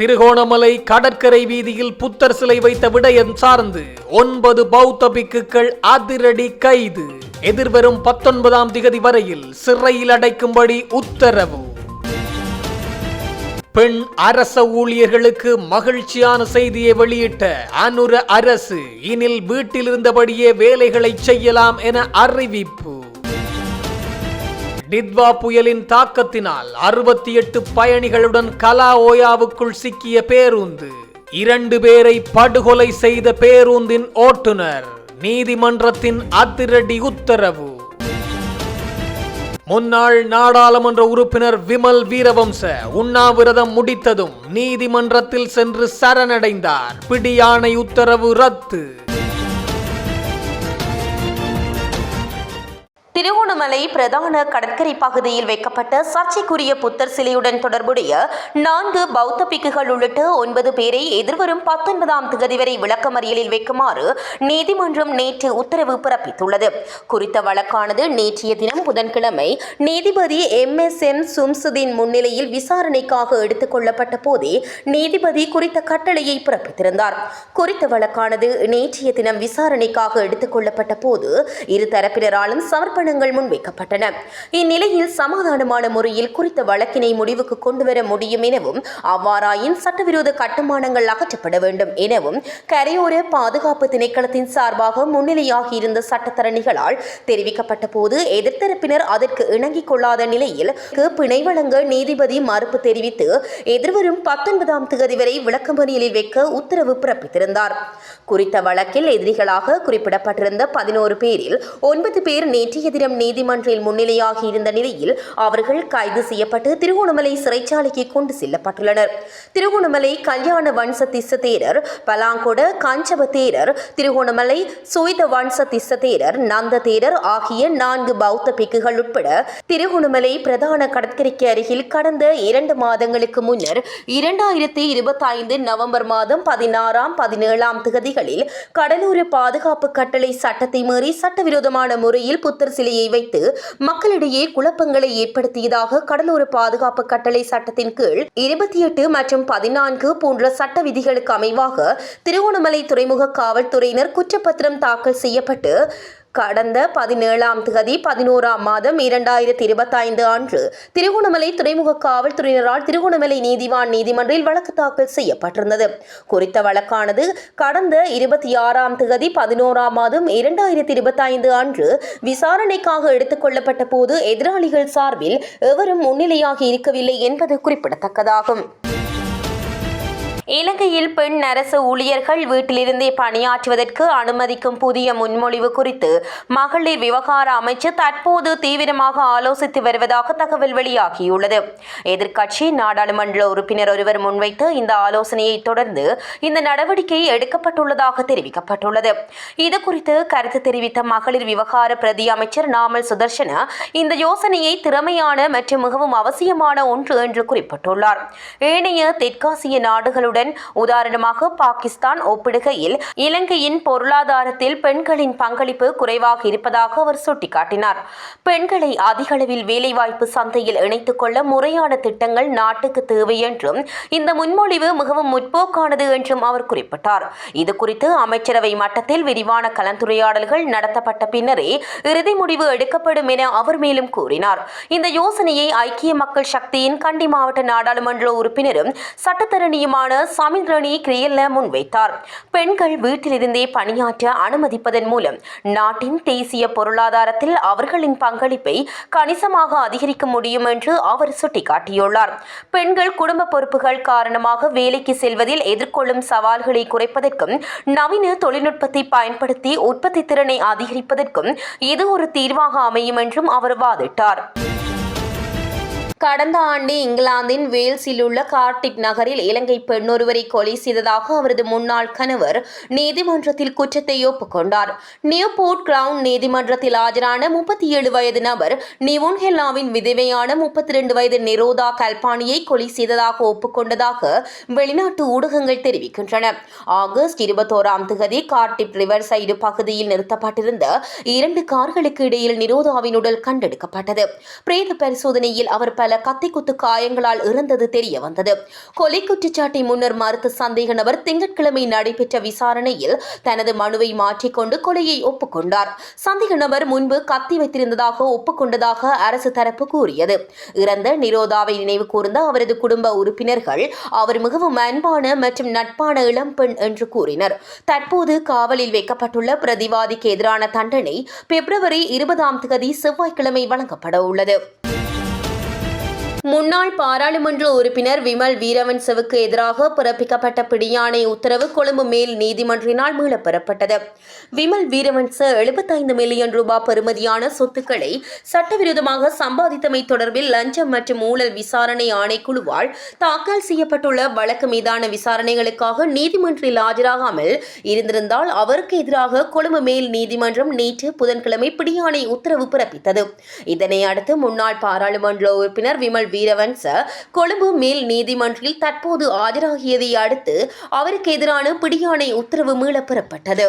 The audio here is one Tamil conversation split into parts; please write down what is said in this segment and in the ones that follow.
திருகோணமலை கடற்கரை வீதியில் புத்தர் சிலை வைத்த விடயம் சார்ந்து ஒன்பது பௌத்த பிக்குகள் அதிரடி கைது. எதிர்வரும் பத்தொன்பதாம் திகதி வரையில் சிறையில் அடைக்கும்படி உத்தரவு. பெண் அரச ஊழியர்களுக்கு மகிழ்ச்சியான செய்தியை வெளியிட்ட அனுர அரசு இனில் வீட்டில் இருந்தபடியே வேலைகளை செய்யலாம் என அறிவிப்பு. டித்வா புயலின் தாக்கத்தினால் அறுபத்தி எட்டு பயணிகளுடன் கலா ஓயாவுக்குள் சிக்கிய பேருந்து. இரண்டு பேரை படுகொலை செய்த பேருந்தின் ஓட்டுநர் நீதிமன்றத்தின் அதிரடி உத்தரவு. முன்னாள் நாடாளுமன்ற உறுப்பினர் விமல் வீரவம்ச உண்ணாவிரதம் முடித்ததும் நீதிமன்றத்தில் சென்று சரணடைந்தார். பிடியாணை உத்தரவு ரத்து. திருகோணமலை பிரதான கடற்கரை பகுதியில் வைக்கப்பட்ட சர்ச்சைக்குரிய புத்தர் சிலையுடன் தொடர்புடைய நான்கு பௌத்த பிக்குகள் உள்ளிட்ட ஒன்பது பேரை எதிர்வரும் பத்தொன்பதாம் தேதி வரை விளக்கமறியலில் வைக்குமாறு நீதிமன்றம் நேற்று உத்தரவு பிறப்பித்துள்ளது. குறித்த வழக்கானது நேற்றைய தினம் புதன்கிழமை நீதிபதி எம். எஸ். என். சும்சுதீன் முன்னிலையில் விசாரணைக்காக எடுத்துக் கொள்ளப்பட்ட போதே நீதிபதி குறித்த கட்டளையை பிறப்பித்திருந்தார். குறித்த வழக்கானது நேற்றைய தினம் விசாரணைக்காக எடுத்துக் கொள்ளப்பட்ட போது இரு தரப்பினராலும் சமர்ப்பணங்கள் முன்வைக்கப்பட்டன இந்நிலையில் சமாதானமான முறையில் குறித்த வழக்கினை முடிவுக்கு கொண்டுவர முடியும் எனவும் அவ்வாறாயின் சட்டவிரோத கட்டுமானங்கள் அகற்றப்பட வேண்டும் எனவும் கரையோர பாதுகாப்பு திணைக்களத்தின் சார்பாக முன்னிலையாகியிருந்த சட்டத்தரணிகளால் தெரிவிக்கப்பட்ட போது எதிர்த்தரப்பினர் அதற்கு இணங்கிக் கொள்ளாத நிலையில் பிணை வழங்க நீதிபதி மறுப்பு தெரிவித்து எதிர்வரும் பத்தொன்பதாம் தேதி வரை விளக்கமறியலில் வைக்க உத்தரவு பிறப்பித்திருந்தார். குறித்த வழக்கில் எதிரிகளாக குறிப்பிடப்பட்டிருந்த பதினோரு பேரில் ஒன்பது பேர் நேற்றைய தினம் நீதிமன்றில் முன்னிலையாகி இருந்த நிலையில் அவர்கள் கைது செய்யப்பட்டு திருகோணமலை சிறைச்சாலைக்கு கொண்டு செல்லப்பட்டுள்ளனர். திருகோணமலை கல்யாண வம்ச தேரர் பலாங்கொட காஞ்சப தேரர் திருகோணமலை சுவித வம்ச தேரர் நந்த தேரர் ஆகிய நான்கு பௌத்த பிக்குகள் உட்பட திருகோணமலை பிரதான கடற்கரைக்கு அருகில் கடந்த இரண்டு மாதங்களுக்கு முன்னர் இரண்டாயிரத்தி இருபத்தி ஐந்து நவம்பர் மாதம் பதினாறாம் பதினேழாம் திகதிகளில் கடலூர் பாதுகாப்பு கட்டளை சட்டத்தை மீறி சட்டவிரோதமான முறையில் புத்தர் சிலையை முன்வைத்து மக்களிடையே குழப்பங்களை ஏற்படுத்தியதாக கடலோர பாதுகாப்பு கட்டளை சட்டத்தின் கீழ் இருபத்தி எட்டு மற்றும் பதினான்கு போன்ற சட்ட விதிகளுக்கு அமைவாக திருகோணமலை துறைமுக காவல்துறையினர் குற்றப்பத்திரம் தாக்கல் செய்யப்பட்டு கடந்த பதினேழாம் தேதி பதினோராம் மாதம் இரண்டாயிரத்தி இருபத்தைந்து அன்று திருகோணமலை துறைமுக காவல்துறையினரால் திருகோணமலை நீதிவான் நீதிமன்றில் வழக்கு தாக்கல் செய்யப்பட்டிருந்தது. குறித்த வழக்கானது கடந்த இருபத்தி ஆறாம் தேதி பதினோராம் மாதம் இரண்டாயிரத்தி இருபத்தைந்து அன்று விசாரணைக்காக எடுத்துக் கொள்ளப்பட்ட போது எதிராளிகள் சார்பில் எவரும் முன்னிலையாகி இருக்கவில்லை என்பது குறிப்பிடத்தக்கதாகும். இலங்கையில் பெண் அரசு ஊழியர்கள் வீட்டிலிருந்தே பணியாற்றுவதற்கு அனுமதிக்கும் புதிய முன்மொழிவு குறித்து மகளிர் விவகார அமைச்சு தற்போது தீவிரமாக ஆலோசித்து வருவதாக தகவல் வெளியாகியுள்ளது. எதிர்க்கட்சி நாடாளுமன்ற உறுப்பினர் ஒருவர் முன்வைத்து இந்த ஆலோசனையை தொடர்ந்து இந்த நடவடிக்கை எடுக்கப்பட்டுள்ளதாக தெரிவிக்கப்பட்டுள்ளது. இது குறித்து கருத்து தெரிவித்த மகளிர் விவகார பிரதி அமைச்சர் நாமல் சுதர்சன இந்த யோசனையை திறமையான மற்றும் மிகவும் அவசியமான ஒன்று என்று குறிப்பிட்டுள்ளார். ஏனைய தெற்காசிய நாடுகளுடன் உதாரணமாக பாகிஸ்தான் ஒப்பிடுகையில் இலங்கையின் பொருளாதாரத்தில் பெண்களின் பங்களிப்பு குறைவாக இருப்பதாக அவர் சுட்டிக்காட்டினார். பெண்களை அதிக அளவில் வேலைவாய்ப்பு சந்தையில் இணைத்துக் கொள்ள முறையான திட்டங்கள் நாட்டுக்கு தேவை என்றும் இந்த முன்மொழிவு மிகவும் முற்போக்கானது என்றும் அவர் குறிப்பிட்டார். இதுகுறித்து அமைச்சரவை மட்டத்தில் விரிவான கலந்துரையாடல்கள் நடத்தப்பட்ட பின்னரே இறுதி முடிவு எடுக்கப்படும் என அவர் மேலும் கூறினார். இந்த யோசனையை ஐக்கிய மக்கள் சக்தியின் கண்டி மாவட்ட நாடாளுமன்ற உறுப்பினரும் சட்டத்தரணியுமான சமிந்திரணி கிரியல்ல முன்வைத்தார். பெண்கள் வீட்டிலிருந்தே பணியாற்ற அனுமதிப்பதன் மூலம் நாட்டின் தேசிய பொருளாதாரத்தில் அவர்களின் பங்களிப்பை கணிசமாக அதிகரிக்க முடியும் என்று அவர் சுட்டிக்காட்டியுள்ளார். பெண்கள் குடும்ப பொறுப்புகள் காரணமாக வேலைக்கு செல்வதில் எதிர்கொள்ளும் சவால்களை குறைப்பதற்கும் நவீன தொழில்நுட்பத்தை பயன்படுத்தி உற்பத்தி திறனை அதிகரிப்பதற்கும் இது ஒரு தீர்வாக அமையும் என்றும் அவர் வாதிட்டார். கடந்த ஆண்டு இங்கிலாந்தின் வேல்ஸில் உள்ள கார்டிக் நகரில் இலங்கை பெண்ணொருவரை கொலை செய்ததாக அவரது முன்னாள் கணவர் நீதிமன்றத்தில் குற்றத்தை ஒப்புக்கொண்டார். நியூபோர்ட் கிரவுன் நீதிமன்றத்தில் ஆஜரான முப்பத்தி ஏழு வயது நபர் நிவுன் ஹெல்லாவின் விதவையான முப்பத்தி ரெண்டு வயது நிரோதா கல்பானியை கொலை செய்ததாக ஒப்புக்கொண்டதாக வெளிநாட்டு ஊடகங்கள் தெரிவிக்கின்றன. ஆகஸ்ட் இருபத்தோராம் தேதி கார்டிப் ரிவர் சைடு பகுதியில் நிறுத்தப்பட்டிருந்த இரண்டு கார்களுக்கு இடையில் நிரோதாவின் உடல் கண்டெடுக்கப்பட்டது. பிரேத பரிசோதனையில் அவர் பல பல கத்திக்குத்து காயங்களால் இறந்தது தெரிய வந்தது. கொலை குற்றச்சாட்டை முன்னர் மறுத்த சந்தேக நபர் திங்கட்கிழமை நடைபெற்ற விசாரணையில் தனது மனுவை மாற்றிக்கொண்டு கொலையை ஒப்புக்கொண்டார். சந்தேக நபர் முன்பு கத்தி வைத்திருந்ததாக ஒப்புக்கொண்டதாக அரசு தரப்பு கூறியது. இறந்த நிரோதாவை நினைவு கூர்ந்த அவரது குடும்ப உறுப்பினர்கள் அவர் மிகவும் அன்பான மற்றும் நட்பான இளம்பெண் என்று கூறினர். தற்போது காவலில் வைக்கப்பட்டுள்ள பிரதிவாதிக்கு எதிரான தண்டனை பிப்ரவரி இருபதாம் தேதி செவ்வாய்க்கிழமை வழங்கப்பட உள்ளது. முன்னாள் பாராளுமன்ற உறுப்பினர் விமல் வீரவன்சவுக்கு எதிராக பிறப்பிக்கப்பட்ட பிடியாணை உத்தரவு கொழும்பு மேல் நீதிமன்றினால் மீளப் பெறப்பட்டது விமல் வீரவன்ச எழுபத்தைந்து மில்லியன் ரூபாய் பெறுமதியான சொத்துக்களை சட்டவிரோதமாக சம்பாதித்தமை தொடர்பில் லஞ்சம் மற்றும் ஊழல் விசாரணை ஆணைக்குழுவால் தாக்கல் செய்யப்பட்டுள்ள வழக்கு மீதான விசாரணைகளுக்காக நீதிமன்றில் ஆஜராகாமல் இருந்திருந்தால் அவருக்கு எதிராக கொழும்பு மேல் நீதிமன்றம் நேற்று புதன்கிழமை பிடியாணை உத்தரவு பிறப்பித்தது. இதனை அடுத்து முன்னாள் பாராளுமன்ற உறுப்பினர் விமல் வீரவன்ச கொழும்பு மேல் நீதிமன்றில் தற்போது ஆஜராகியதை அடுத்து அவருக்கு எதிரான பிடியாணை உத்தரவு மீள பெறப்பட்டது.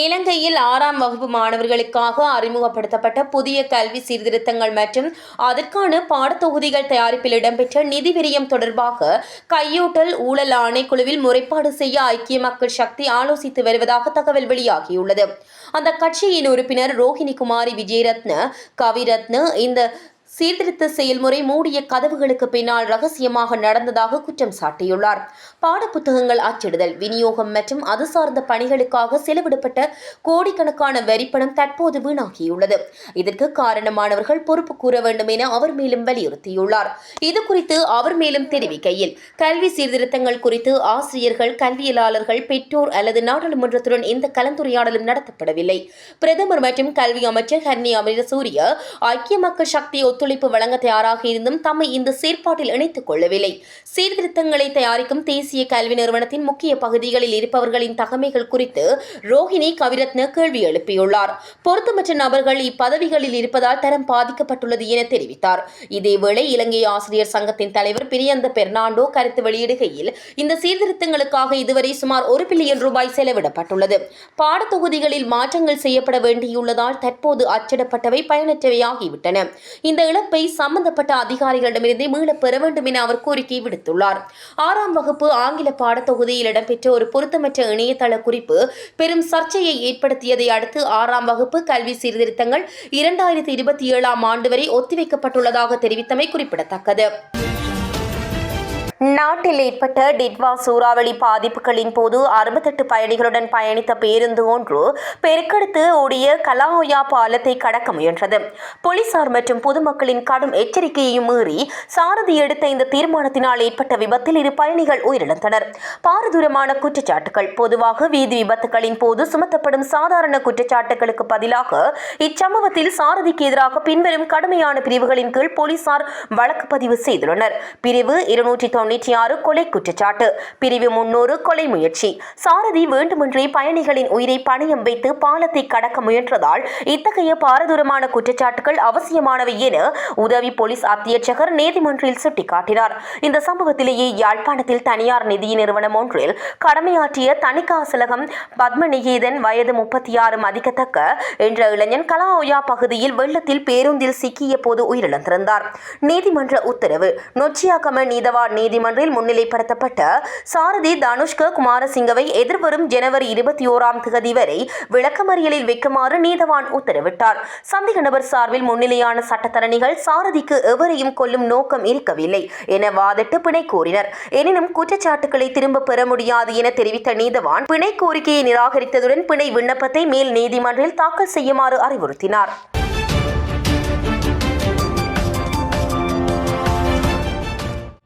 இலங்கையில் ஆறாம் வகுப்பு மாணவர்களுக்காக அறிமுகப்படுத்தப்பட்ட புதிய கல்வி சீர்திருத்தங்கள் மற்றும் அதற்கான பாடத்தொகுதிகள் தயாரிப்பில் இடம்பெற்ற நிதி விரயம் தொடர்பாக கையூட்டல் ஊழல் ஆணைக்குழுவில் முறைப்பாடு செய்ய ஐக்கிய மக்கள் சக்தி ஆலோசித்து வருவதாக தகவல் வெளியாகியுள்ளது. அந்த கட்சியின் உறுப்பினர் ரோஹிணி குமாரி விஜயரத்ன கவிரத்ன இந்த சீர்திருத்த செயல்முறை மூடிய கதவுகளுக்கு பின்னால் ரகசியமாக நடந்ததாக குற்றம் சாட்டியுள்ளார். பாடப்புத்தகங்கள் அச்சிடுதல் விநியோகம் மற்றும் அது சார்ந்த பணிகளுக்காக செலவிடப்பட்ட கோடிக்கணக்கான வரிப்பணம் தற்போது வீணாகியுள்ளது. இதற்கு காரணமானவர்கள் பொறுப்பு கூற வேண்டும் என அவர் மேலும் வலியுறுத்தியுள்ளார். இது குறித்து அவர் மேலும் தெரிவிக்கையில் கல்வி சீர்திருத்தங்கள் குறித்து ஆசிரியர்கள் கல்வியலாளர்கள் பெற்றோர் அல்லது நாடாளுமன்றத்துடன் எந்த கலந்துரையாடலும் நடத்தப்படவில்லை. பிரதமர் மற்றும் கல்வி அமைச்சர் ஹர்னி அமிரசூரிய ஐக்கிய மக்கள் சக்தி ஒத்துழைப்பு வழங்க தயாராக இருந்தும் தம்மை இந்த செயற்பாட்டில் இணைத்துக் கொள்ளவில்லை. சீர்திருத்தங்களை தயாரிக்கும் தேசிய கல்வி நிறுவனத்தின் முக்கிய பகுதிகளில் இருப்பவர்களின் தகமைகள் குறித்து ரோஹிணி கவிரத்ன கேள்வி எழுப்பியுள்ளார். பொருத்தமற்ற நபர்கள் இப்பதவிகளில் இருப்பதால் தரம் பாதிக்கப்பட்டுள்ளது என தெரிவித்தார். இதேவேளை இலங்கை ஆசிரியர் சங்கத்தின் தலைவர் பிரியந்த பெர்னாண்டோ கருத்து வெளியிடுகையில் இந்த சீர்திருத்தங்களுக்காக இதுவரை சுமார் ஒரு பில்லியன் ரூபாய் செலவிடப்பட்டுள்ளது. பாடத்தொகுதிகளில் மாற்றங்கள் செய்யப்பட வேண்டியுள்ளதால் தற்போது அச்சிடப்பட்டவை பயனற்றவையாகிவிட்டன. இந்த இழப்பை சம்பந்தப்பட்ட அதிகாரிகளிடமிருந்தே மீளப் பெற வேண்டும் என அவர் கோரிக்கை விடுத்துள்ளார். ஆறாம் வகுப்பு ஆங்கில பாடத்தொகுதியில் இடம்பெற்ற ஒரு பொருத்தமற்ற இணையதள குறிப்பு பெரும் சர்ச்சையை ஏற்படுத்தியதை அடுத்து ஆறாம் வகுப்பு கல்வி சீர்திருத்தங்கள் இரண்டாயிரத்தி இருபத்தி ஏழாம் ஆண்டு வரை ஒத்திவைக்கப்பட்டுள்ளதாக தெரிவித்தமை குறிப்பிடத்தக்கது. நாட்டில் ஏற்பட்ட டிட்வா சூறாவளி பாதிப்புகளின் போது அறுபத்தெட்டு பயணிகளுடன் பயணித்த பேருந்து ஒன்று பெருக்கெடுத்து ஓடிய கலாஹோயா பாலத்தை கடக்க முயன்றது. போலீசார் மற்றும் பொதுமக்களின் கடும் எச்சரிக்கையையும் மீறி சாரதி எடுத்த இந்த தீர்மானத்தினால் ஏற்பட்ட விபத்தில் இரு பயணிகள் உயிரிழந்தனர். பாரதூரமான குற்றச்சாட்டுகள். பொதுவாக வீதி விபத்துகளின் போது சுமத்தப்படும் சாதாரண குற்றச்சாட்டுகளுக்கு பதிலாக இச்சம்பவத்தில் சாரதிக்கு எதிராக பின்வரும் கடுமையான பிரிவுகளின் கீழ் போலீசார் வழக்கு பதிவு செய்துள்ளனர். பிரிவு இருநூற்றி தொண்ணூற்றி ஆறு கொலை குற்றச்சாட்டு. பிரிவு முன்னூறு கொலை முயற்சி. சாரதி வேண்டுமென்றே பயணிகளின் உயிரை பணியம் வைத்து பாலத்தை கடக்க முயன்றதால் இத்தகைய பாரதூரமான குற்றச்சாட்டுகள் அவசியமானவை என உதவி போலீஸ் அத்தியட்சகர் நீதிமன்றில் சுட்டிக்காட்டினார். இந்த சம்பவத்திலேயே யாழ்ப்பாணத்தில் தனியார் நிதி நிறுவனம் ஒன்றில் கடமையாற்றிய தணிக்காசலகம் பத்மநிகேதன் வயது முப்பத்தி ஆறு மதிக்கத்தக்க என்ற இளைஞன் கலாஓயா பகுதியில் வெள்ளத்தில் பேருந்தில் சிக்கிய போது உயிரிழந்திருந்தார். நீதிமன்ற உத்தரவு நொச்சியாக்கம நீதவான் நீதிமன்றில் முன்னிலைப்படுத்தப்பட்ட சாரதி தனுஷ்க குமாரசிங்கவை எதிர்வரும் ஜனவரி இருபத்தி ஓராம் தேதி வரை விளக்கமறியலில் வைக்குமாறு நீதவான் உத்தரவிட்டார். சந்தேக நபர் சார்பில் முன்னிலையான சட்டத்தரணிகள் சாரதிக்கு எவரையும் கொல்லும் நோக்கம் இருக்கவில்லை என வாதிட்டு பிணை கோரினர். எனினும் குற்றச்சாட்டுகளை திரும்ப பெற முடியாது என தெரிவித்த நீதவான் பிணை கோரிக்கையை நிராகரித்ததுடன் பிணை விண்ணப்பத்தை மேல் நீதிமன்றில் தாக்கல் செய்யுமாறு அறிவுறுத்தினார்.